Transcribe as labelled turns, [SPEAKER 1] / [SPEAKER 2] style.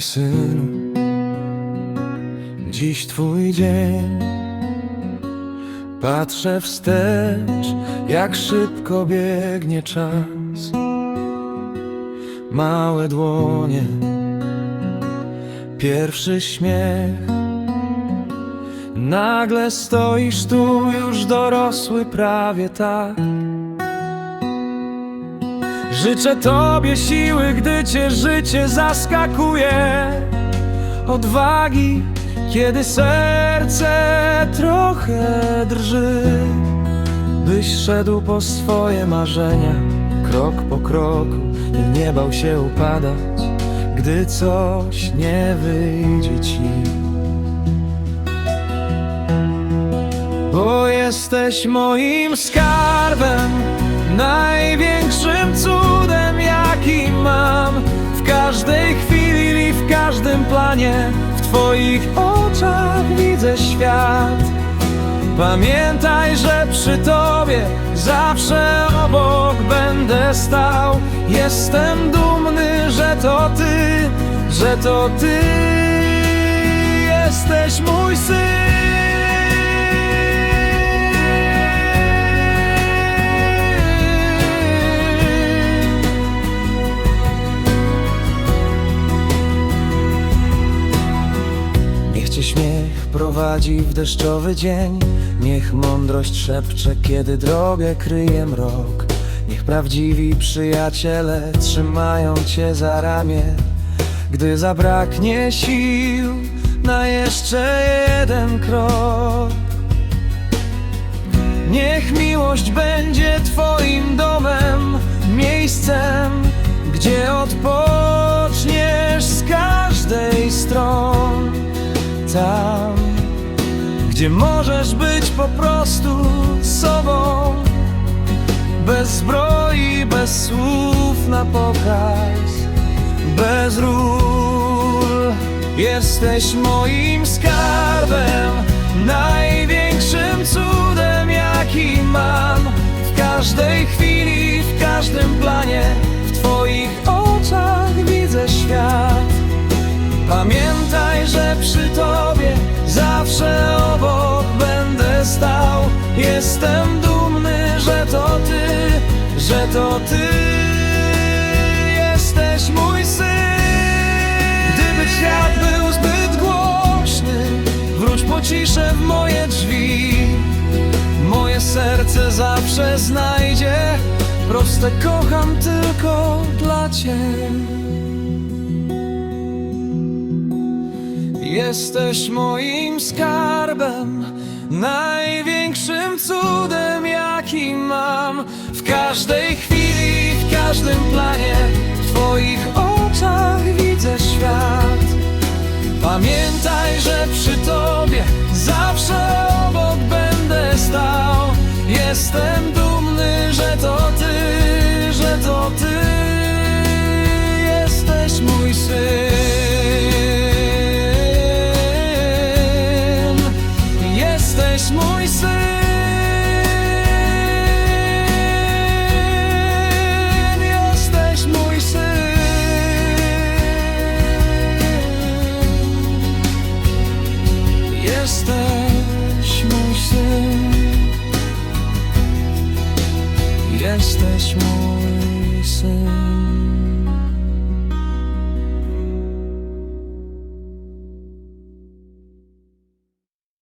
[SPEAKER 1] synu, dziś twój dzień. Patrzę wstecz, jak szybko biegnie czas. Małe dłonie, pierwszy śmiech. Nagle stoisz tu, już dorosły prawie tak. Życzę Tobie siły, gdy Cię życie zaskakuje. Odwagi, kiedy serce trochę drży. Byś szedł po swoje marzenia, krok po kroku I nie bał się upadać, gdy coś nie wyjdzie Ci. Bo jesteś moim skarbem Największym cudem jaki mam W każdej chwili i w każdym planie W Twoich oczach widzę świat. Pamiętaj, że przy Tobie zawsze obok będę stał. Jestem dumny, że to Ty, że to Ty. Jesteś mój syn cię śmiech prowadzi w deszczowy dzień. Niech mądrość szepcze, kiedy drogę kryje mrok. Niech prawdziwi przyjaciele trzymają cię za ramię. Gdy zabraknie sił na jeszcze jeden krok. Niech miłość będzie Twoim domem, miejscem, gdzie odpoczniesz Tam, gdzie możesz być po prostu sobą, bez zbroi, bez słów na pokaz, bez ról. Jesteś moim skarbem, największym cudem, jaki mam. W każdej chwili, w każdym planie, w Twoich oczach Jestem dumny, że to Ty, że to Ty jesteś mój syn. Gdyby świat był zbyt głośny, wróć po ciszę w moje drzwi. Moje serce zawsze znajdzie proste kocham tylko dla Ciebie. Jesteś moim skarbem, największym cudem, jaki mam. W każdej chwili, w każdym planie, w Twoich oczach widzę świat. Pamiętaj, że przy Tobie zawsze obok będę stał. Jestem dumny, że to Ty, Jesteś mój syn. Jesteś mój syn.